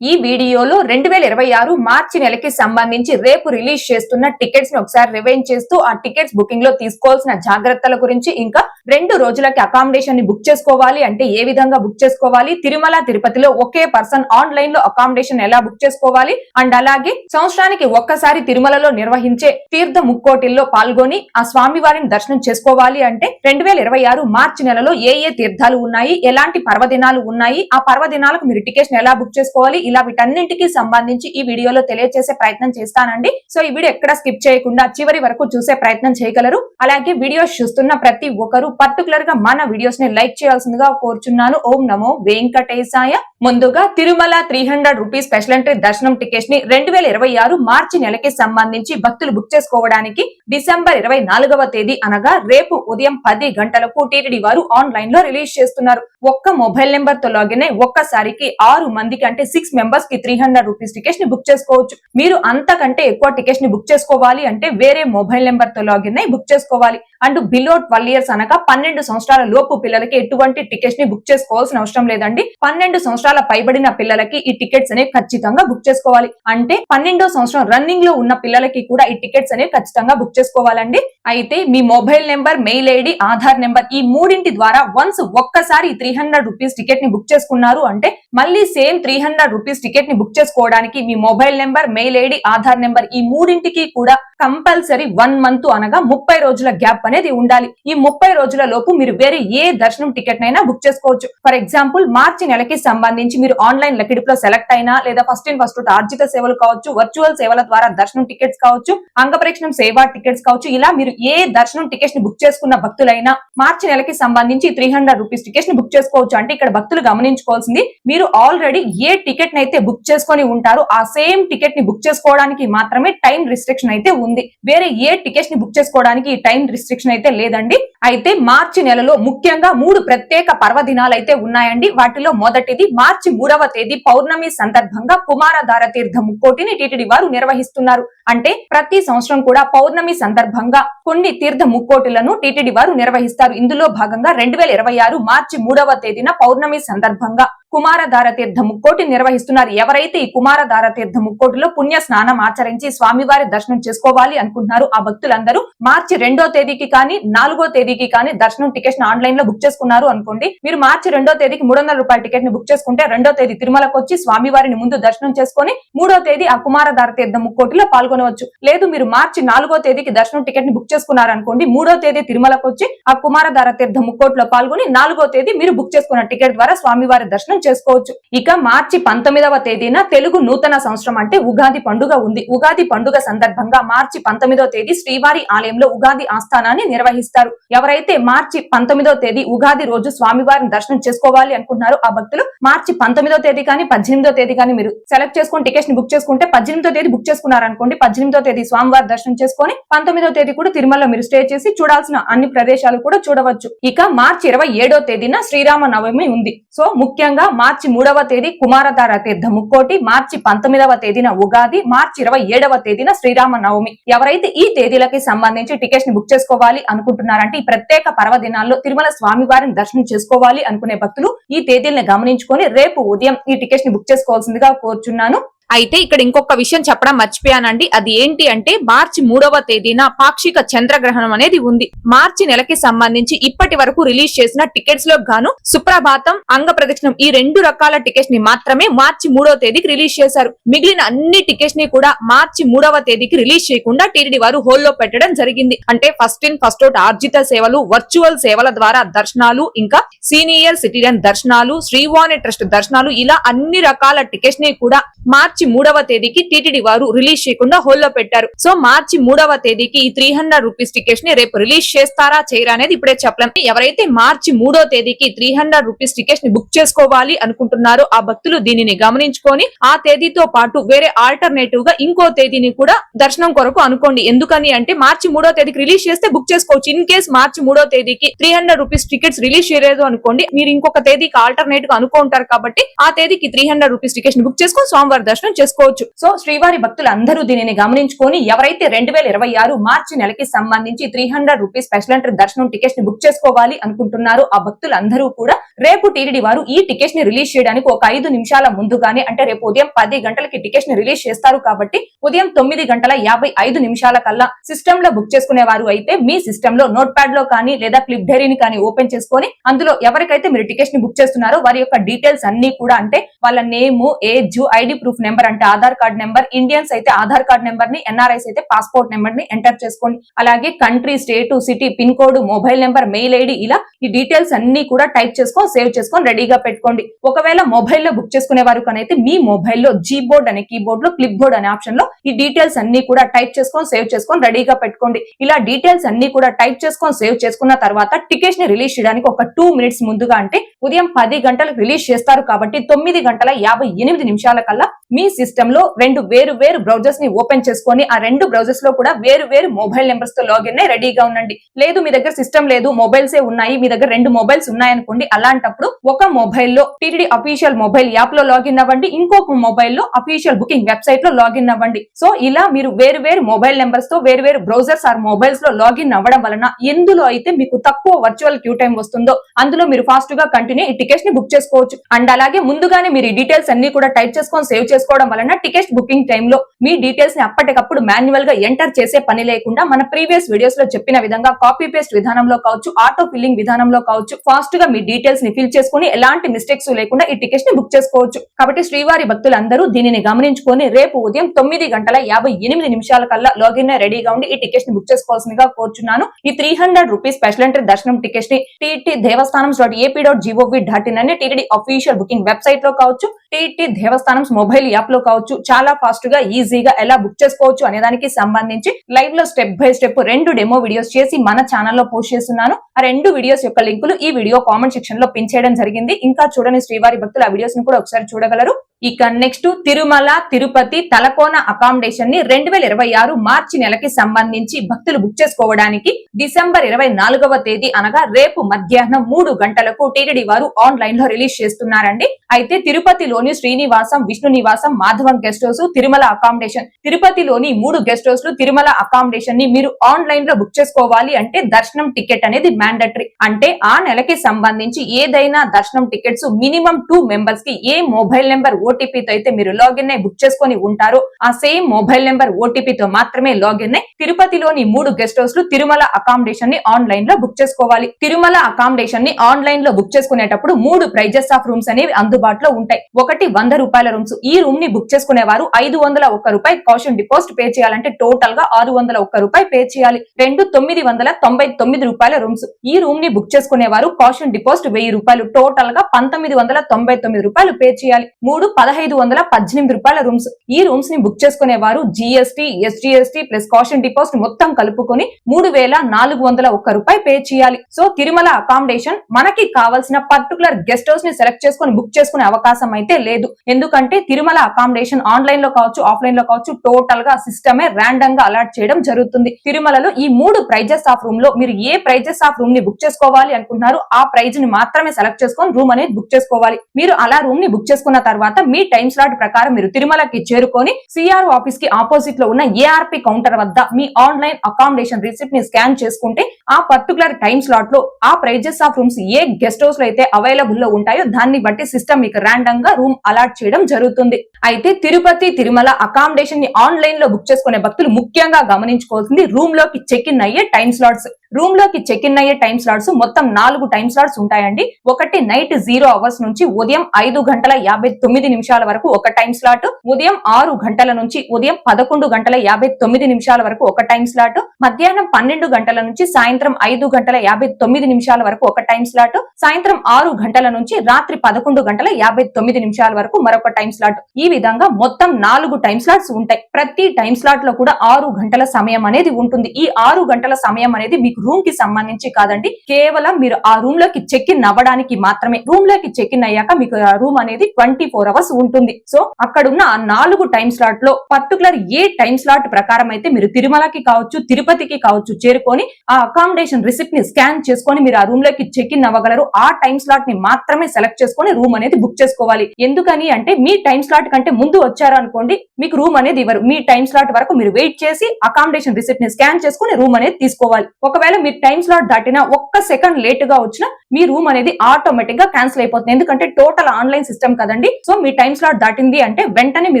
ఈ వీడియోలో రెండు వేల ఇరవై ఆరు మార్చి నెలకి సంబంధించి రేపు రిలీజ్ చేస్తున్న టికెట్స్ని ఒకసారి రివైన్ చేస్తూ ఆ టికెట్స్ బుకింగ్లో తీసుకోవాల్సిన జాగ్రత్తల గురించి ఇంకా రెండు రోజులకి అకామిడేషన్ని బుక్ చేసుకోవాలి అంటే ఏ విధంగా బుక్ చేసుకోవాలి? తిరుమల తిరుపతిలో ఒకే పర్సన్ ఆన్లైన్లో అకామిడేషన్ ఎలా బుక్ చేసుకోవాలి? అండ్ అలాగే సంవత్సరానికి ఒక్కసారి తిరుమలలో నిర్వహించే తీర్థ ముక్కోటిల్లో పాల్గొని ఆ స్వామి వారిని దర్శనం చేసుకోవాలి అంటే రెండు వేల ఇరవై ఆరు మార్చి నెలలో ఏ ఏ తీర్థాలు ఉన్నాయి? ఎలాంటి పర్వదినాలు ఉన్నాయి? ఆ పర్వదినాలకు మీరు టికెట్స్ ఎలా బుక్ చేసుకోవాలి? ఇలా వీటన్నింటికి సంబంధించి ఈ వీడియోలో తెలియజేసే ప్రయత్నం చేస్తానండి. సో ఈ వీడియో ఎక్కడ స్కిప్ చేయకుండా చివరి వరకు చూసే ప్రయత్నం చేయగలరు. అలాగే వీడియోస్ చూస్తున్న ప్రతి ఒక్కరు పర్టికులర్గా మన వీడియోస్ని లైక్ చేయాల్సిందిగా కోరుచున్నాను. ఓం నమో వెంకటేశాయ. ముందుగా Tirumala three hundred rupees special entry దర్శనం టికెట్స్ని రెండు వేల ఇరవై ఆరు మార్చి నెలకి సంబంధించి భక్తులు బుక్ చేసుకోవడానికి డిసెంబర్ ఇరవై నాలుగవ తేదీ అనగా రేపు ఉదయం పది గంటలకు టీటీడీ వారు ఆన్లైన్లో రిలీజ్ చేస్తున్నారు. ఒక్క మొబైల్ నెంబర్తో లాగిన్ అయి ఒక్కసారికి ఆరు మందికి అంటే సిక్స్ మెంబర్స్కి త్రీ హండ్రెడ్ రూపీస్ టికెట్స్ని బుక్ చేసుకోవచ్చు. మీరు అంతకంటే ఎక్కువ టికెట్స్ని బుక్ చేసుకోవాలి అంటే వేరే మొబైల్ నెంబర్తో లాగిన్ అయి బుక్ చేసుకోవాలి. అండ్ బిలో ట్వెల్వ్ ఇయర్స్ అనగా పన్నెండు సంవత్సరాల లోపు పిల్లలకి ఎటువంటి టికెట్స్ని బుక్ చేసుకోవాల్సిన అవసరం లేదండి. పన్నెండు సంవత్సరాల పైబడిన పిల్లలకి ఈ టికెట్స్ అనేవి ఖచ్చితంగా బుక్ చేసుకోవాలి. అంటే పన్నెండో సంవత్సరం రన్నింగ్లో ఉన్న పిల్లలకి కూడా ఈ టికెట్స్ అనేవి ఖచ్చితంగా బుక్ చేసుకోవాలండి. అయితే మీ mobile number mail ID Aadhaar number ఈ మూడింటి ద్వారా వన్స్ ఒక్కసారి త్రీ హండ్రెడ్ రూపీస్ టికెట్ని బుక్ చేసుకున్నారు అంటే మళ్ళీ సేమ్ త్రీ హండ్రెడ్ రూపీస్ టికెట్ని బుక్ చేసుకోవడానికి మీ mobile number mail ID Aadhaar number ఈ మూడింటికి కూడా కంపల్సరీ వన్ మంత్ అనగా ముప్పై రోజుల గ్యాప్ అనేది ఉండాలి. ఈ ముప్పై రోజుల లోపు మీరు వేరే ఏ దర్శనం టికెట్ నైనా బుక్ చేసుకోవచ్చు. ఫర్ ఎగ్జాంపుల్ మార్చి నెలకి సంబంధించి మీరు ఆన్లైన్ లకిడిప్లో సెలెక్ట్ అయినా లేదా ఫస్ట్ ఇన్ ఫస్ట్ ఆర్జిత సేవలు కావచ్చు వర్చువల్ సేవల ద్వారా దర్శనం టికెట్స్ కావచ్చు అంగపరీక్షణం సేవా టికెట్స్ కావచ్చు ఇలా మీరు ఏ దర్శనం టికెట్స్ని బుక్ చేసుకున్న భక్తులైనా మార్చి నెలకి సంబంధించి త్రీ హండ్రెడ్ రూపీస్ టికెట్స్ని బుక్ చేసుకోవచ్చు. అంటే ఇక్కడ భక్తులు గమనించుకోవాల్సింది మీరు ఆల్రెడీ ఏ టికెట్ని అయితే బుక్ చేసుకొని ఉంటారో ఆ సేమ్ టికెట్ని బుక్ చేసుకోవడానికి మాత్రమే టైం రిస్ట్రిక్షన్ అయితే ఉంది. వేరే ఏ టికెట్స్ని బుక్ చేసుకోవడానికి ఈ టైం రిస్ట్రిక్షన్ అయితే లేదండి. అయితే మార్చి నెలలో ముఖ్యంగా మూడు ప్రత్యేక పర్వదినాలు అయితే ఉన్నాయండి. వాటిలో మొదటిది మార్చి మూడవ తేదీ పౌర్ణమి సందర్భంగా కుమారధార తీర్థ ముక్కోటిని టీటీడీ వారు నిర్వహిస్తున్నారు. అంటే ప్రతి సంవత్సరం కూడా పౌర్ణమి సందర్భంగా కొన్ని తీర్థ ముక్కోటులను టీటీడీ వారు నిర్వహిస్తారు. ఇందులో భాగంగా రెండు వేల ఇరవై ఆరు మార్చి మూడవ తేదీన పౌర్ణమి సందర్భంగా కుమారధార తీర్థ ముక్కోటి నిర్వహిస్తున్నారు. ఎవరైతే ఈ కుమారధార తీర్థ ముక్కోటిలో పుణ్య స్నానం ఆచరించి స్వామివారి దర్శనం చేసుకోవాలి అనుకుంటున్నారు ఆ భక్తులందరూ మార్చి రెండో తేదీకి కానీ నాలుగో తేదీకి కానీ దర్శనం టికెట్ ఆన్లైన్లో బుక్ చేసుకున్నారు అనుకోండి. మీరు మార్చి రెండో తేదీకి మూడు వందల రూపాయల టికెట్ని బుక్ చేసుకుంటే రెండో తేదీ తిరుమలకు వచ్చి స్వామివారిని ముందు దర్శనం చేసుకొని మూడో తేదీ ఆ కుమారధార తీర్థ ముక్కోటిలో పాల్గొనవచ్చు. లేదు మీరు మార్చి నాలుగో తేదీకి దర్శనం టికెట్ని బుక్ చేసుకున్నారు అనుకోండి మూడో తేదీ తిరుమలకు వచ్చి ఆ కుమారధార తీర్థ ముక్కోటిలో పాల్గొని నాలుగో తేదీ మీరు బుక్ చేసుకున్న టికెట్ ద్వారా స్వామివారి దర్శనం చేసుకోవచ్చు. ఇక మార్చి పంతొమ్మిదవ తేదీన తెలుగు నూతన సంవత్సరం అంటే ఉగాది పండుగ ఉంది. ఉగాది పండుగ సందర్భంగా మార్చి పంతొమ్మిదవ తేదీ శ్రీవారి ఆలయంలో ఉగాది ఆస్థానాన్ని నిర్వహిస్తారు. ఎవరైతే మార్చి పంతొమ్మిదవ తేదీ ఉగాది రోజు స్వామివారిని దర్శనం చేసుకోవాలి అనుకుంటున్నారో ఆ భక్తులు మార్చి పంతొమ్మిదవ తేదీ కానీ పద్దెనిమిదో తేదీ కానీ మీరు సెలెక్ట్ చేసుకుని టికెట్స్ని బుక్ చేసుకుంటే పద్దెనిమిదో తేదీ బుక్ చేసుకున్నారు అనుకోండి పద్దెనిమిదో తేదీ స్వామివారి దర్శనం చేసుకొని పంతొమ్మిదో తేదీ కూడా తిరుమలలో మీరు స్టే చేసి చూడాల్సిన అన్ని ప్రదేశాలు కూడా చూడవచ్చు. ఇక మార్చి ఇరవై ఏడో తేదీన శ్రీరామ నవమి ఉంది. సో ముఖ్యంగా మార్చి మూడవ తేదీ కుమారధార తీర్థ ముక్కోటి మార్చి పంతొమ్మిదవ తేదీన ఉగాది మార్చి ఇరవై ఏడవ తేదీన శ్రీరామ నవమి ఎవరైతే ఈ తేదీలకి సంబంధించి టికెట్స్ని బుక్ చేసుకోవాలి అనుకుంటున్నారంటే ఈ ప్రత్యేక పర్వదినాల్లో తిరుమల స్వామి వారిని దర్శనం చేసుకోవాలి అనుకునే భక్తులు ఈ తేదీలను గమనించుకొని రేపు ఉదయం ఈ టికెట్స్ని బుక్ చేసుకోవాల్సిందిగా కోరుచున్నాను. అయితే ఇక్కడ ఇంకొక విషయం చెప్పడం మర్చిపోయానండి. అది ఏంటి అంటే మార్చి మూడవ తేదీన పాక్షిక చంద్రగ్రహణం అనేది ఉంది. మార్చి నెలకి సంబంధించి ఇప్పటి వరకు రిలీజ్ చేసిన టికెట్స్లో గాను సుప్రభాతం అంగ ప్రదక్షిణం ఈ రెండు రకాల టికెట్స్ని మాత్రమే మార్చి మూడవ తేదీకి రిలీజ్ చేశారు. మిగిలిన అన్ని టికెట్స్ని కూడా మార్చి మూడవ తేదీకి రిలీజ్ చేయకుండా టీడీ వారు హోల్లో పెట్టడం జరిగింది. అంటే ఫస్ట్ ఇన్ ఫస్ట్ అవుట్ ఆర్జిత సేవలు వర్చువల్ సేవల ద్వారా దర్శనాలు ఇంకా సీనియర్ సిటిజన్ దర్శనాలు శ్రీవాణి ట్రస్ట్ దర్శనాలు ఇలా అన్ని రకాల టికెట్స్ని కూడా మార్చి మార్చి మూడవ తేదీకి టీటీడీ వారు రిలీజ్ చేయకుండా హోల్లో పెట్టారు. సో మార్చి మూడవ తేదీకి ఈ త్రీ హండ్రెడ్ రూపీస్ టికెట్స్ని రేపు రిలీజ్ చేస్తారా చేయరా అనేది ఇప్పుడే చెప్పలేం. ఎవరైతే మార్చి మూడో తేదీకి త్రీ హండ్రెడ్ రూపీస్ టికెట్స్ని బుక్ చేసుకోవాలి అనుకుంటున్నారో ఆ భక్తులు దీనిని గమనించుకొని ఆ తేదీతో పాటు వేరే ఆల్టర్నేటివ్గా ఇంకో తేదీని కూడా దర్శనం కొరకు అనుకోండి. ఎందుకని అంటే మార్చి మూడో తేదీకి రిలీజ్ చేస్తే బుక్ చేసుకోవచ్చు. ఇన్ కేస్ మార్చి మూడో తేదీకి three hundred rupees tickets release చేయలేదు అనుకోండి మీరు ఇంకొక తేదీకి ఆల్టర్నేట్గా అనుకుంటారు కాబట్టి ఆ తేదీకి త్రీ హండ్రెడ్ రూపీస్ టికెట్స్ని బుక్ చేసుకొని సోమవారం దర్శనం దర్శనం చేసుకోవచ్చు. సో శ్రీవారి భక్తులు అందరూ దీనిని గమనించుకొని ఎవరైతే రెండు వేల ఇరవై ఆరు మార్చి నెలకి సంబంధించి three hundred rupees special entry దర్శనం టికెట్స్ని బుక్ చేసుకోవాలి అనుకుంటున్నారో ఆ భక్తులందరూ కూడా రేపు టీడీ వారు ఈ టికెట్స్ని రిలీజ్ చేయడానికి ఒక ఐదు నిమిషాల ముందుగానే అంటే రేపు ఉదయం పది గంటలకి టికెట్స్ని రిలీజ్ చేస్తారు కాబట్టి ఉదయం తొమ్మిది గంటల యాభై ఐదు నిమిషాల కల్లా సిస్టమ్లో బుక్ చేసుకునే వారు అయితే మీ సిస్టమ్లో నోట్ ప్యాడ్లో కానీ లేదా క్లిప్ డైరీని కానీ ఓపెన్ చేసుకొని అందులో ఎవరికైతే మీరు టికెట్స్ని బుక్ చేస్తున్నారో వారి యొక్క డీటెయిల్స్ అన్ని కూడా అంటే వాళ్ళ name age ID proof number number అంటే ఆధార్ కార్డ్ నెంబర్ ఇండియన్స్ అయితే ఆధార్ కార్డ్ నెంబర్ని ఎన్ఆర్ఐస్ అయితే పాస్పోర్ట్ నెంబర్ని ఎంటర్ చేసుకోండి. అలాగే country state city pin code mobile number mail ID ఇలా ఈ డీటెయిల్స్ అన్ని కూడా టైప్ చేసుకొని సేవ్ చేసుకొని రెడీగా పెట్టుకోండి. ఒకవేళ మొబైల్లో బుక్ చేసుకునే వారు కనైతే మీ మొబైల్లో జీ బోర్డ్ అనే కీబోర్డ్లో క్లిప్ బోర్డ్ అనే ఆప్షన్లో ఈ డీటెయిల్స్ అన్ని కూడా టైప్ చేసుకొని సేవ్ చేసుకొని రెడీగా పెట్టుకోండి. ఇలా డీటెయిల్స్ అన్ని కూడా టైప్ చేసుకొని సేవ్ చేసుకున్న తర్వాత టికెట్స్ని రిలీజ్ చేయడానికి ఒక టూ మినిట్స్ ముందుగా అంటే ఉదయం పది గంటలకు రిలీజ్ చేస్తారు కాబట్టి తొమ్మిది గంటల యాభై ఎనిమిది నిమిషాల కల్లా మీ సిస్టమ్లో రెండు వేరు వేరు బ్రౌజర్స్ని ఓపెన్ చేసుకొని ఆ రెండు బ్రౌజర్స్లో కూడా వేరు వేరు మొబైల్ నెంబర్స్తో లాగిన్ అయి రెడీగా ఉండండి. లేదు మీ దగ్గర సిస్టమ్ లేదు మొబైల్స్ ఏ ఉన్నాయి మీ దగ్గర రెండు మొబైల్స్ ఉన్నాయనుకోండి అలాంటప్పుడు ఒక మొబైల్లో టీటీడీ అఫీషియల్ మొబైల్ యాప్లో లాగిన్ అవ్వండి ఇంకొక మొబైల్లో అఫీషియల్ బుకింగ్ వెబ్సైట్లో లాగిన్ అవ్వండి. సో ఇలా మీరు వేరు వేరు మొబైల్ నెంబర్స్తో వేరు వేరు బ్రౌజర్స్ ఆర్ మొబైల్స్లో లాగిన్ అవ్వడం వలన ఎందులో అయితే మీకు తక్కువ వర్చువల్ క్యూ టైం వస్తుందో అందులో మీరు ఫాస్ట్గా కంటిన్యూ ఈ టికెట్స్ని బుక్ చేసుకోవచ్చు. అండ్ అలాగే ముందుగానే మీరు ఈ డీటెయిల్స్ అన్ని కూడా టైప్ చేసుకొని సేవ్ చేసుకోవడం వలన టికెట్ బుకింగ్ టైంలో మీ డీటెయిల్స్ని అప్పటికప్పుడు మాన్యువల్గా ఎంటర్ చేసే పని లేకుండా మన ప్రీవియస్ వీడియోస్లో చెప్పిన విధంగా కాపీ పేస్ట్ విధానంలో కావచ్చు ఆటో ఫిల్లింగ్ విధానంలో కావచ్చు ఫాస్ట్గా మీ డీటెయిల్స్ని ఫిల్ చేసుకుని ఎలాంటి మిస్టేక్స్ లేకుండా ఈ టికెట్స్ని బుక్ చేసుకోవచ్చు. కాబట్టి శ్రీవారి భక్తులందరూ దీనిని గమనించుకొని రేపు ఉదయం తొమ్మిది గంటల యాభై ఎనిమిది నిమిషాల కల్లా లాగిన్ రెడీగా ఉండి ఈ టికెట్స్ని బుక్ చేసుకోవాల్సిందిగా కోరుచున్నాను. ఈ three hundred rupees special entry దర్శనం టికెట్స్ని TT Devasthanam dot AP dot gov dot in అనే టీటీడీ అఫీషియల్ బుకింగ్ వెబ్సైట్లో కావచ్చు టీటీ దేవస్థానం మొబైల్ యాప్లో కావచ్చు చాలా ఫాస్ట్గా ఈజీగా ఎలా బుక్ చేసుకోవచ్చు అనే దానికి సంబంధించి లైవ్లో స్టెప్ బై స్టెప్ రెండు డెమో వీడియోస్ చేసి మన ఛానల్లో పోస్ట్ చేస్తున్నాను. ఆ రెండు వీడియోస్ యొక్క లింకులు ఈ వీడియో కామెంట్ సెక్షన్లో పిన్ చేయడం జరిగింది. ఇంకా చూడని శ్రీవారి భక్తులు ఆ వీడియోస్ని కూడా ఒకసారి చూడగలరు. ఇక నెక్స్ట్ తిరుమల తిరుపతి తలకోన అకామిడేషన్ని రెండు వేల ఇరవై ఆరు మార్చి నెలకి సంబంధించి భక్తులు బుక్ చేసుకోవడానికి డిసెంబర్ ఇరవై నాలుగవ తేదీ అనగా రేపు మధ్యాహ్నం మూడు గంటలకు టీటీడీ వారు ఆన్లైన్లో రిలీజ్ చేస్తున్నారండి. అయితే తిరుపతిలోని Srinivasam Vishnu Nivasam Madhavam guest house Tirumala accommodation తిరుపతిలోని మూడు గెస్ట్ హౌస్లు తిరుమల అకామిడేషన్ని మీరు ఆన్లైన్లో బుక్ చేసుకోవాలి అంటే దర్శనం టికెట్ అనేది మ్యాండటరీ అంటే ఆ నెలకి సంబంధించి ఏదైనా దర్శనం టికెట్స్ మినిమం టూ మెంబర్స్కి ఏ మొబైల్ నెంబర్ ఓటీపీతో అయితే మీరు లాగిన్ అయి బుక్ చేసుకొని ఉంటారో. ఆ సేమ్ మొబైల్ నెంబర్ ఓటీపీతో మాత్రమే లాగిన్ అయి తిరుపతిలోని మూడు గెస్ట్ హౌస్లు తిరుమల అకామిడేషన్ని ఆన్లైన్లో బుక్ చేసుకోవాలి. తిరుమల అకామిడేషన్ని ఆన్లైన్లో బుక్ చేసుకునేటప్పుడు మూడు ప్రైజెస్ ఆఫ్ రూమ్స్ అనేవి అందుబాటులో ఉంటాయి. ఒకటి వంద రూపాయల రూమ్స్. ఈ రూమ్ని బుక్ చేసుకునే వారు ఐదు వందల ఒక్క రూపాయి కాషన్ డిపాజిట్ పే చేయాలంటే టోటల్గా ఆరు వందల ఒక్క రూపాయి పే చేయాలి. రెండు తొమ్మిది వందల తొంభై తొమ్మిది రూపాయల రూమ్స్. ఈ రూమ్ని బుక్ చేసుకునే వారు కాషన్ డిపాజిట్ వెయ్యి రూపాయలు. టోటల్గా పంతొమ్మిది వందల తొంభై తొమ్మిది రూపాయలు పే చేయాలి. మూడు పదహైదు వందల పద్దెనిమిది రూపాయల రూమ్స్. ఈ రూమ్స్ని బుక్ చేసుకునే వారు GST SGST plus caution deposit మొత్తం కలుపుకొని మూడు వేల నాలుగు వందల ఒక్క రూపాయి పే చేయాలి. సో తిరుమల అకామిడేషన్ మనకి కావాల్సిన పర్టికులర్ గెస్ట్ హౌస్ని సెలెక్ట్ చేసుకుని బుక్ చేసుకునే అవకాశం అయితే లేదు. ఎందుకంటే తిరుమల అకామిడేషన్ ఆన్లైన్లో కావచ్చు ఆఫ్లైన్లో కావచ్చు టోటల్గా సిస్టమే ర్యాండమ్గా అలాట్ చేయడం జరుగుతుంది. తిరుమలలో ఈ మూడు ప్రైజెస్ ఆఫ్ రూమ్లో మీరు ఏ ప్రైజెస్ ఆఫ్ రూమ్ని బుక్ చేసుకోవాలి అనుకుంటున్నారు ఆ ప్రైజ్ని మాత్రమే సెలెక్ట్ చేసుకొని రూమ్ అనేది బుక్ చేసుకోవాలి. మీరు అలా రూమ్ని బుక్ చేసుకున్న తర్వాత మీ టైం స్లాట్ ప్రకారం మీరు తిరుమలకి చేరుకొని సిఆర్ ఆఫీస్కి ఆపోజిట్లో ఉన్న ఏఆర్పి కౌంటర్ వద్ద మీ ఆన్లైన్ అకామిడేషన్ రిసిప్ట్ని స్కాన్ చేసుకుంటే ఆ పర్టికులర్ టైం స్లాట్లో ఆ ప్రైజెస్ ఆఫ్ రూమ్స్ ఏ గెస్ట్ హౌస్లో అయితే అవైలబుల్లో ఉంటాయో దాన్ని బట్టి సిస్టమ్ మీకు ర్యాండమ్గా రూమ్ అలాట్ చేయడం జరుగుతుంది. అయితే తిరుపతి తిరుమల అకామిడేషన్ని ఆన్లైన్లో బుక్ చేసుకునే భక్తులు ముఖ్యంగా గమనించుకోవాల్సింది రూమ్లోకి చెక్ ఇన్ అయ్యే టైం స్లాట్స్ రూమ్లోకి చెక్ ఇన్ అయ్యే టైం స్లాట్స్ మొత్తం నాలుగు టైం స్లాట్స్ ఉంటాయండి. ఒకటి నైట్ జీరో అవర్స్ నుంచి ఉదయం ఐదు గంటల యాభై తొమ్మిది నిమిషాల వరకు ఒక టైం స్లాట్ ఉదయం ఆరు గంటల నుంచి ఉదయం పదకొండు గంటల యాభై తొమ్మిది నిమిషాల వరకు ఒక టైం స్లాట్ మధ్యాహ్నం పన్నెండు గంటల నుంచి సాయంత్రం ఐదు గంటల యాభై తొమ్మిది నిమిషాల వరకు ఒక టైం స్లాట్ సాయంత్రం ఆరు గంటల నుంచి రాత్రి పదకొండు గంటల యాభై తొమ్మిది నిమిషాల వరకు మరొక టైం స్లాట్ ఈ విధంగా మొత్తం నాలుగు టైం స్లాట్స్ ఉంటాయి. ప్రతి టైం స్లాట్లో కూడా ఆరు గంటల సమయం అనేది ఉంటుంది. ఈ ఆరు గంటల సమయం అనేది మీకు రూమ్కి సంబంధించి కాదండి. కేవలం మీరు ఆ రూమ్లోకి చెక్ ఇన్ అవ్వడానికి మాత్రమే. రూమ్లోకి చెక్ ఇన్ అయ్యాక మీకు ఆ రూమ్ అనేది ట్వంటీ ఫోర్ అవర్స్ ఉంటుంది. సో అక్కడ ఉన్న ఆ నాలుగు టైం స్లాట్లో పర్టికులర్ ఏ టైం స్లాట్ ప్రకారం అయితే మీరు తిరుమలకి కావచ్చు తిరుపతికి కావచ్చు చేరుకొని ఆ అకామిడేషన్ రిసిప్ట్ని స్కాన్ చేసుకొని మీరు ఆ రూమ్లోకి చెక్ ఇన్ అవ్వగలరు. ఆ టైం స్లాట్ని మాత్రమే సెలెక్ట్ చేసుకొని రూమ్ అనేది బుక్ చేసుకోవాలి. ఎందుకని అంటే మీ టైం స్లాట్ కంటే ముందు వచ్చారు అనుకోండి మీకు రూమ్ అనేది ఇవ్వరు. మీ టైం స్లాట్ వరకు మీరు వెయిట్ చేసి అకామిడేషన్ రిసిప్ట్ని స్కాన్ చేసుకొని రూమ్ అనేది తీసుకోవాలి. ఒకవేళ మీరు టైం స్లాట్ దాటినా ఒక్క సెకండ్ లేట్గా వచ్చినా మీ రూమ్ అనేది ఆటోమేటిక్గా క్యాన్సిల్ అయిపోతుంది. ఎందుకంటే టోటల్ ఆన్లైన్ సిస్టమ్ కదండి. సో మీ టైం స్లాట్ దాటింది అంటే వెంటనే మీ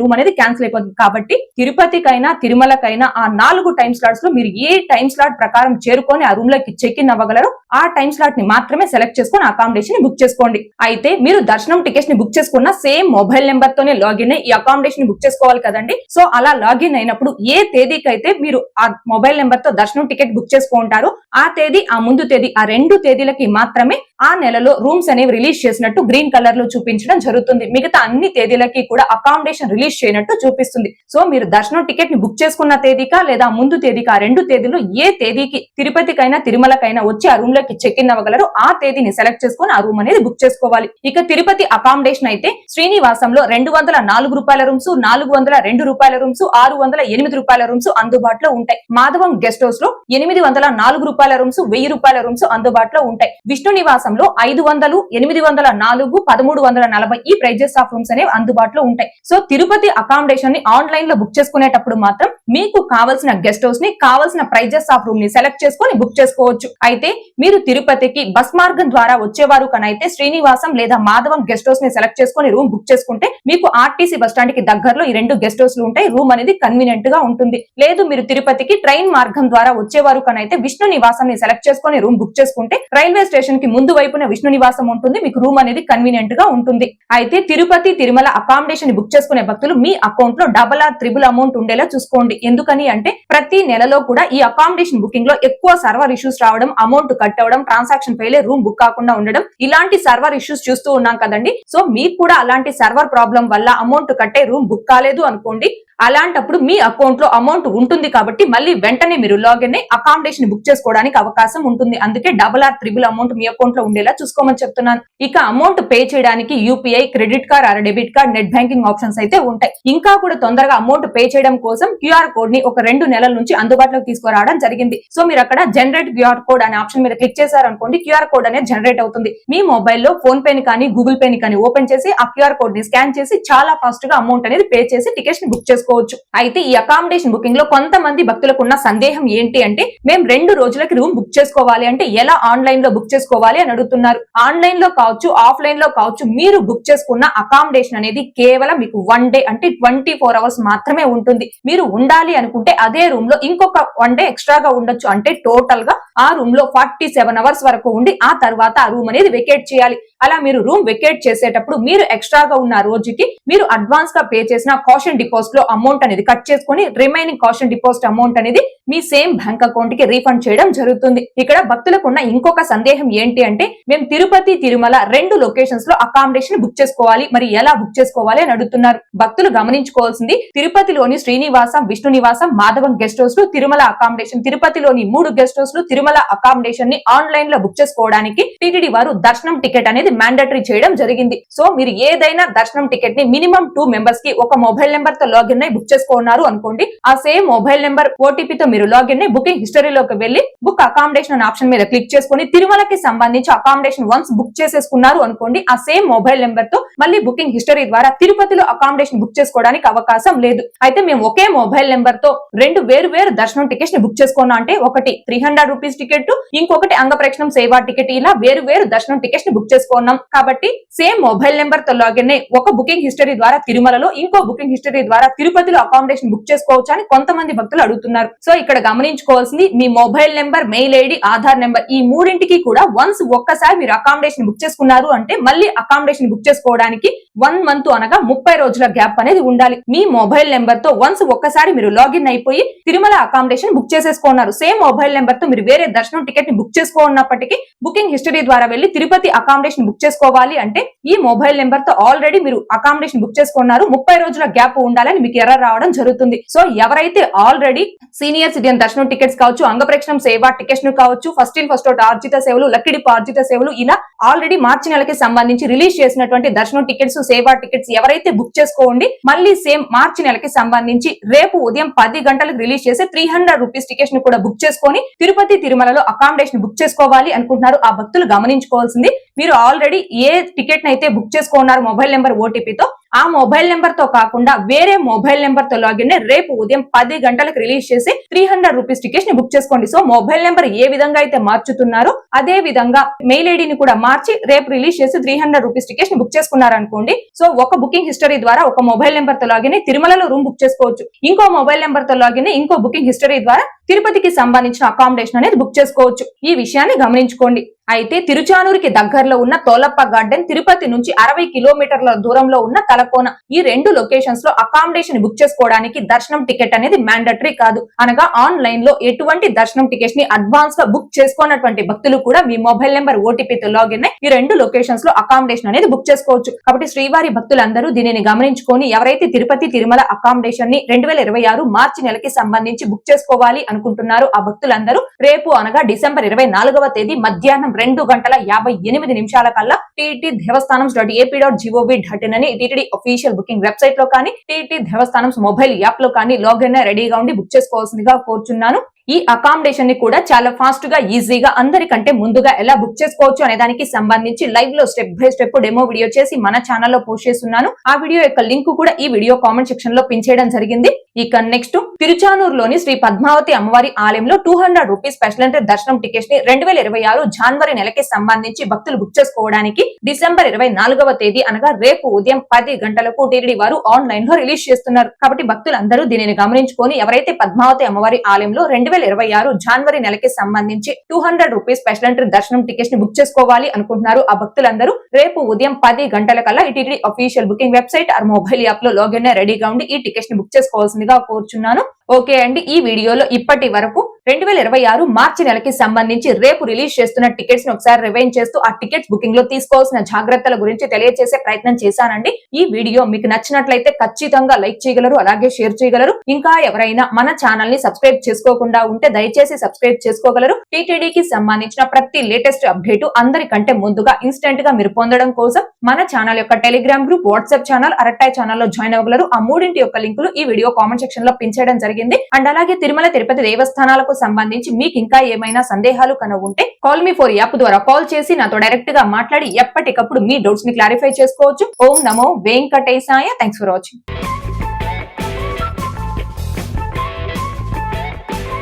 రూమ్ అనేది క్యాన్సిల్ అయిపోతుంది. కాబట్టి తిరుపతికైనా తిరుమలకైనా ఆ నాలుగు టైం స్లాట్స్లో మీరు ఏ టైం స్లాట్ ప్రకారం చేరుకొని ఆ రూమ్లోకి చెక్ ఇన్ అవ్వగలరు ఆ టైం స్లాట్ని మాత్రమే సెలెక్ట్ చేసుకొని అకామిడేషన్ని బుక్ చేసుకోండి. అయితే మీరు దర్శనం టికెట్స్ని బుక్ చేసుకున్న సేమ్ మొబైల్ నెంబర్ తోనే లాగిన్ అయ్యి ఈ అకామిడేషన్ని బుక్ చేసుకోవాలి కదండి. సో అలా లాగిన్ అయినప్పుడు ఏ తేదీకి అయితే మీరు ఆ మొబైల్ నెంబర్తో దర్శనం టికెట్ బుక్ చేసుకుంటారో ఆ తేదీ ఆ ముందు తేదీ ఆ రెండు తేదీలకి మాత్రమే ఆ నెలలో రూమ్స్ అనేవి రిలీజ్ చేసినట్టు గ్రీన్ కలర్లో చూపించడం జరుగుతుంది. మిగతా అన్ని తేదీలకి కూడా అకామిడేషన్ రిలీజ్ చేయనట్టు చూపిస్తుంది. సో మీరు దర్శనం టికెట్ని బుక్ చేసుకున్న తేదీకా లేదా ముందు తేదీక ఆ రెండు తేదీలో ఏ తేదీకి తిరుపతికైనా తిరుమలకైనా వచ్చి ఆ రూమ్లోకి చెక్ ఇన్ అవ్వగలరు ఆ తేదీని సెలెక్ట్ చేసుకొని ఆ రూమ్ అనేది బుక్ చేసుకోవాలి. ఇక తిరుపతి అకామిడేషన్ అయితే శ్రీనివాసంలో రెండు వందల నాలుగు రూపాయల రూమ్స్ నాలుగు వందల రెండు రూపాయల రూమ్స్ ఆరు వందల ఎనిమిది రూపాయల రూమ్స్ అందుబాటులో ఉంటాయి. మాధవం గెస్ట్ హౌస్లో ఎనిమిది వందల నాలుగు రూపాయల రూమ్స్ వెయ్యి రూపాయల రూమ్స్ అందుబాటులో ఉంటాయి. విష్ణు నివాసంలో ఐదు వందలు ఎనిమిది వందల నాలుగు పదమూడు వందల నలభై ఈ ప్రైజెస్ ఆఫ్ రూమ్స్ అనేవి అందుబాటులో ఉంటాయి. సో తిరుపతి అకామిడేషన్ని ఆన్లైన్లో బుక్ చేసుకునేటప్పుడు మాత్రం మీకు కావాల్సిన గెస్ట్ హౌస్ని కావాల్సిన ప్రైజెస్ ఆఫ్ రూమ్ని సెలెక్ట్ చేసుకొని బుక్ చేసుకోవచ్చు. అయితే మీరు తిరుపతికి బస్ మార్గం ద్వారా వచ్చేవారు కనైతే శ్రీనివాసం లేదా మాధవం గెస్ట్ హౌస్ని సెలెక్ట్ చేసుకొని రూమ్ బుక్ చేసుకుంటే మీకు ఆర్టీసీ బస్ స్టాండ్కి దగ్గరలో ఈ రెండు గెస్ట్ హౌస్లు ఉంటాయి. రూమ్ అనేది కన్వీనియంట్గా ఉంటుంది. లేదు మీరు తిరుపతికి ట్రైన్ మార్గం ద్వారా వచ్చేవారు కనైతే విష్ణు నివాసం ని సెలెక్ట్ చేసుకొని రూమ్ బుక్ చేసుకుంటే రైల్వే స్టేషన్కి ముందు వైపున విష్ణు నివాసం ఉంటుంది. మీకు రూమ్ అనేది కన్వీనియంట్గా ఉంటుంది. అయితే తిరుపతి తిరుమల అకామిడేషన్ని బుక్ చేసుకునే భక్తులు మీ అకౌంట్లో డబల్ ఆర్ త్రిబుల్ అమౌంట్ ఉండేలా చూసుకోండి. ఎందుకని అంటే ప్రతి నెలలో కూడా ఈ అకామిడేషన్ బుకింగ్లో ఎక్కువ సర్వర్ ఇష్యూస్ రావడం అమౌంట్ కట్ అవడం ట్రాన్సాక్షన్ ఫెయిల్ రూమ్ బుక్ కాకుండా ఉండడం ఇలాంటి సర్వర్ ఇష్యూస్ చూస్తూ ఉన్నాం కదండి. సో మీకు కూడా అలాంటి సర్వర్ ప్రాబ్లం వల్ల అమౌంట్ కట్టే రూమ్ బుక్ కాలేదు అనుకోండి. అలాంటప్పుడు మీ అకౌంట్లో అమౌంట్ ఉంటుంది కాబట్టి మళ్ళీ వెంటనే మీరు లాగిన్ అయ్యి అకామిడేషన్ బుక్ చేసుకోవడానికి అవకాశం ఉంటుంది. అందుకే డబుల్ ఆర్ త్రిబుల్ అమౌంట్ మీ అకౌంట్లో ఉండేలా చూసుకోమని చెప్తున్నాను. ఇక అమౌంట్ పే చేయడానికి UPI credit card or debit card net banking options అయితే ఉంటాయి. ఇంకా కూడా తొందరగా అమౌంట్ పే చేయడం కోసం క్యూఆర్ కోడ్ని ఒక రెండు నెలల నుంచి అందుబాటులోకి తీసుకురావడం జరిగింది. సో మీరు అక్కడ జనరేట్ క్యూఆర్ కోడ్ అనే ఆప్షన్ మీద క్లిక్ చేశారనుకోండి క్యూఆర్ కోడ్ అనేది జనరేట్ అవుతుంది. మీ మొబైల్లో ఫోన్ పే ని కానీ గూగుల్ పే ని కానీ ఓపెన్ చేసి ఆ క్యూఆర్ కోడ్ని స్కాన్ చేసి చాలా ఫాస్ట్గా అమౌంట్ అనేది పే చేసి టికెట్స్ని బుక్ చేసుకోవచ్చు. అయితే ఈ అకామిడేషన్ బుకింగ్లో కొంతమంది భక్తులకు ఉన్న సందేహం ఏంటి అంటే మేము రెండు రోజులకి రూమ్ బుక్ చేసుకోవాలి అంటే ఎలా ఆన్లైన్లో బుక్ చేసుకోవాలి అని అడుగుతున్నారు. ఆన్లైన్లో కావచ్చు ఆఫ్లైన్లో కావచ్చు మీరు బుక్ చేసుకున్న అకామిడేషన్ అనేది కేవలం మీకు వన్ డే అంటే ట్వంటీ ఫోర్ అవర్స్ మాత్రమే ఉంటుంది. మీరు ఉండాలి అనుకుంటే అదే రూమ్లో ఇంకొక వన్ డే ఎక్స్ట్రాగా ఉండొచ్చు. అంటే టోటల్గా ఆ రూమ్లో ఫార్టీ సెవెన్ అవర్స్ వరకు ఉండి ఆ తర్వాత ఆ రూమ్ అనేది వెకేట్ చేయాలి. అలా మీరు రూమ్ వెకేట్ చేసేటప్పుడు మీరు ఎక్స్ట్రాగా ఉన్న రోజుకి మీరు అడ్వాన్స్గా పే చేసిన కాషన్ డిపాజిట్లో అమౌంట్ అనేది కట్ చేసుకుని రిమైనింగ్ కాషన్ డిపాజిట్ అమౌంట్ అనేది మీ సేమ్ బ్యాంక్ అకౌంట్కి రీఫండ్ చేయడం జరుగుతుంది. ఇక్కడ భక్తులకు ఉన్న ఇంకొక సందేహం ఏంటి అంటే మేము తిరుపతి తిరుమల రెండు లొకేషన్స్లో అకామిడేషన్ బుక్ చేసుకోవాలి. మరి ఎలా బుక్ చేసుకోవాలి అని అడుగుతున్నారు. భక్తులు గమనించుకోవాల్సింది తిరుపతిలోని శ్రీనివాసం విష్ణు నివాసం మాధవం గెస్ట్ హౌస్లు తిరుమల అకామిడేషన్ తిరుపతిలోని మూడు గెస్ట్ హౌస్లు తిరుమల అకామిడేషన్ని ఆన్లైన్లో బుక్ చేసుకోవడానికి టీటీడీ వారు దర్శనం టికెట్ అనేది మ్యాండటరీ చేయడం జరిగింది. సో మీరు ఏదైనా దర్శనం టికెట్ని మినిమం టూ మెంబర్స్కి ఒక మొబైల్ నెంబర్తో లాగిన్ అయి బుక్ చేసుకున్నారు అనుకోండి. ఆ సేమ్ మొబైల్ నెంబర్ ఓటీపీ తో మీరు లాగిన్ బుకింగ్ హిస్టరీలోకి వెళ్ళి బుక్ అకామిడేషన్ అనే ఆప్షన్ మీద క్లిక్ చేసుకుని తిరుమలకి సంబంధించి అకామిడేషన్ వన్స్ బుక్ చేసేసుకున్నారు అనుకోండి ఆ సేమ్ మొబైల్ నెంబర్తో మళ్ళీ బుకింగ్ హిస్టరీ ద్వారా తిరుపతిలో అకామిడేషన్ బుక్ చేసుకోవడానికి అవకాశం లేదు. అయితే మేము ఒకే మొబైల్ నెంబర్తో రెండు వేరు వేరు దర్శనం టికెట్స్ని బుక్ చేసుకున్నాం అంటే ఒకటి త్రీ హండ్రెడ్ రూపీస్ టికెట్ ఇంకొకటి అంగప్రక్షణం సేవా టికెట్ ఇలా వేరు వేరు దర్శనం టికెట్స్ని బుక్ చేసుకున్నాం. కాబట్టి సేమ్ మొబైల్ నెంబర్తో లాగిన్ ఒక బుకింగ్ హిస్టరీ ద్వారా తిరుమలలో ఇంకో బుకింగ్ హిస్టరీ ద్వారా తిరుపతిలో అకామిడేషన్ బుక్ చేసుకోవచ్చు అని కొంతమంది భక్తులు అడుగుతున్నారు. సో ఇక్కడ గమనించుకోవాల్సింది మీ mobile number mail ID Aadhaar number ఈ మూడింటికి కూడా వన్స్ ఒక్కసారి మీరు అకామిడేషన్ బుక్ చేసుకున్నారు అంటే మళ్ళీ అకామిడేషన్ బుక్ చేసుకోవడానికి వన్ మంత్ అనగా ముప్పై రోజుల గ్యాప్ అనేది ఉండాలి. మీ మొబైల్ నెంబర్తో వన్స్ ఒక్కసారి మీరు లాగిన్ అయిపోయి తిరుమల అకామిడేషన్ బుక్ చేసేసుకున్నారు. సేమ్ మొబైల్ నెంబర్తో మీరు వేరే దర్శనం టికెట్ని బుక్ చేసుకున్నప్పటికీ బుకింగ్ హిస్టరీ ద్వారా వెళ్ళి తిరుపతి అకామిడేషన్ బుక్ చేసుకోవాలి అంటే ఈ మొబైల్ నెంబర్తో ఆల్రెడీ మీరు అకామిడేషన్ బుక్ చేసుకున్నారు. ముప్పై రోజుల గ్యాప్ ఉండాలని మీకు ఎర్ర రావడం జరుగుతుంది. సో ఎవరైతే ఆల్రెడీ సీనియర్ సిటిజన్ దర్శనం టికెట్స్ కావచ్చు అంగప్రేక్షణం సేవ టికెట్స్ను కావచ్చు ఫస్ట్ ఇన్ ఫస్ట్ అవుట్ ఆర్జిత సేవలు లక్కిడిపు ఆర్జిత సేవలు ఇలా ఆల్రెడీ మార్చి నెలకి సంబంధించి రిలీజ్ చేసినటువంటి దర్శనం టికెట్స్ సేవా టికెట్స్ ఎవరైతే బుక్ చేసుకోండి మళ్ళీ సేమ్ మార్చి నెలకి సంబంధించి రేపు ఉదయం పది గంటలకు రిలీజ్ చేసే త్రీ హండ్రెడ్ రూపీస్ టికెట్స్ను కూడా బుక్ చేసుకొని తిరుపతి తిరుమలలో అకామిడేషన్ బుక్ చేసుకోవాలి అనుకుంటున్నారు. ఆ భక్తులు గమనించుకోవాల్సింది మీరు ఆల్రెడీ ఏ టికెట్ అయితే బుక్ చేసుకున్నారు మొబైల్ నెంబర్ ఓటీపీతో ఆ మొబైల్ నెంబర్తో కాకుండా వేరే మొబైల్ నెంబర్తో లాగిన్ రేపు ఉదయం పది గంటలకు రిలీజ్ చేసి త్రీ హండ్రెడ్ రూపీస్ టికెట్స్ని బుక్ చేసుకోండి. సో మొబైల్ నెంబర్ ఏ విధంగా అయితే మార్చుతున్నారో అదే విధంగా మెయిల్ ఐడిని కూడా మార్చి రేపు రిలీజ్ చేసి త్రీ హండ్రెడ్ రూపీస్ టికెట్స్ని బుక్ చేసుకున్నారు అనుకోండి సో ఒక బుకింగ్ హిస్టరీ ద్వారా ఒక మొబైల్ నెంబర్తో లాగిన్ తిరుమలలో రూమ్ బుక్ చేసుకోవచ్చు. ఇంకో మొబైల్ నెంబర్తో లాగిన్ ఇంకో బుకింగ్ హిస్టరీ ద్వారా తిరుపతికి సంబంధించిన అకామిడేషన్ అనేది బుక్ చేసుకోవచ్చు. ఈ విషయాన్ని గమనించుకోండి. అయితే తిరుచానూరుకి దగ్గరలో ఉన్న తోలప్ప గార్డెన్ తిరుపతి నుంచి అరవై కిలోమీటర్ల దూరంలో ఉన్న తలకోన ఈ రెండు లొకేషన్స్లో అకామిడేషన్ బుక్ చేసుకోవడానికి దర్శనం టికెట్ అనేది మ్యాండటరీ కాదు. అనగా ఆన్లైన్లో ఎటువంటి దర్శనం టికెట్స్ని అడ్వాన్స్గా బుక్ చేసుకున్నటువంటి భక్తులు కూడా మీ మొబైల్ నెంబర్ ఓటీపీతో లాగిన్ అయి ఈ రెండు లొకేషన్స్లో అకామిడేషన్ అనేది బుక్ చేసుకోవచ్చు. కాబట్టి శ్రీవారి భక్తులందరూ దీనిని గమనించుకొని ఎవరైతే తిరుపతి తిరుమల అకామిడేషన్ని రెండు వేల ఇరవై ఆరు మార్చి నెలకి సంబంధించి బుక్ చేసుకోవాలి అనుకుంటున్నారు ఆ భక్తులందరూ రేపు అనగా డిసెంబర్ ఇరవై నాలుగవ తేదీ మధ్యాహ్నం రెండు గంటల యాభై ఎనిమిది నిమిషాల కల్లా TT Devasthanam dot AP dot gov dot in అని టీటీడీ అఫీషియల్ బుకింగ్ వెబ్సైట్లో కానీ టీటీ దేవస్థానం మొబైల్ యాప్లో కానీ లాగిన్ రెడీగా ఉండి బుక్ చేసుకోవాల్సిందిగా కోరుచున్నాను. ఈ అకామిడేషన్ని కూడా చాలా ఫాస్ట్గా ఈజీగా అందరికంటే ముందుగా ఎలా బుక్ చేసుకోవచ్చు అనే దానికి సంబంధించి లైవ్లో step by step demo video చేసి మన ఛానల్లో పోస్ట్ చేస్తున్నాను. ఆ వీడియో యొక్క లింక్ కూడా ఈ వీడియో కామెంట్ సెక్షన్లో పిన్ చేయడం జరిగింది. ఇక నెక్స్ట్ తిరుచానూరులోని శ్రీ పద్మావతి అమ్మవారి ఆలయంలో two hundred rupees special entry దర్శనం టికెట్స్ని రెండు వేల ఇరవై ఆరు జనవరి నెలకి సంబంధించి భక్తులు బుక్ చేసుకోవడానికి డిసెంబర్ ఇరవై నాలుగవ తేదీ అనగా రేపు ఉదయం పది గంటలకు టీడీ వారు ఆన్లైన్లో రిలీజ్ చేస్తున్నారు. కాబట్టి భక్తులందరూ దీనిని గమనించుకొని ఎవరైతే పద్మావతి అమ్మవారి ఆలయంలో రెండు వేల ఇరవై ఆరు జనవరి నెలకి సంబంధించి two hundred rupees special entry దర్శనం టికెట్స్ని బుక్ చేసుకోవాలి అనుకుంటున్నారు. ఆ భక్తులందరూ రేపు ఉదయం పది గంటల కల్లా ఈ TTD official booking website or mobile యాప్లో లాగిన్ రెడీగా ఉండి ఈ టికెట్స్ని బుక్ చేసుకోవాల్సిందిగా కోరుచున్నాను. ఓకే అండి ఈ వీడియోలో ఇప్పటి వరకు రెండు వేల ఇరవై ఆరు మార్చి నెలకి సంబంధించి రేపు రిలీజ్ చేస్తున్న టికెట్స్ని ఒకసారి రివైన్ చేస్తూ ఆ టికెట్స్ బుకింగ్లో తీసుకోవాల్సిన జాగ్రత్తల గురించి తెలియజేసే ప్రయత్నం చేశానండి. ఈ వీడియో మీకు నచ్చినట్లయితే ఖచ్చితంగా లైక్ చేయగలరు అలాగే షేర్ చేయగలరు. ఇంకా ఎవరైనా మన ఛానల్ని సబ్స్క్రైబ్ చేసుకోకుండా ఉంటే దయచేసి సబ్స్క్రైబ్ చేసుకోగలరు. టీటీడీకి సంబంధించిన ప్రతి లేటెస్ట్ అప్డేట్ అందరికంటే ముందుగా ఇన్స్టెంట్గా మీరు పొందడం కోసం మన ఛానల్ యొక్క Telegram group WhatsApp channel Arattai ఛానల్లో జాయిన్ అవ్వగలరు. ఆ మూడింటి యొక్క లింకులు ఈ వీడియో కామెంట్ సెక్షన్లో పిన్ చేయడం జరిగింది. అండ్ అలాగే తిరుమల తిరుపతి దేవస్థానాలకు సంబంధించి మీకు ఇంకా ఏమైనా సందేహాలు కనుక ఉంటే కాల్ మీ ఫోర్ యాప్ ద్వారా కాల్ చేసి నాతో డైరెక్ట్గా మాట్లాడి ఎప్పటికప్పుడు మీ డౌట్స్ని క్లారిఫై చేసుకోవచ్చు. ఓం నమో వెంకటేశాయ. Thanks for watching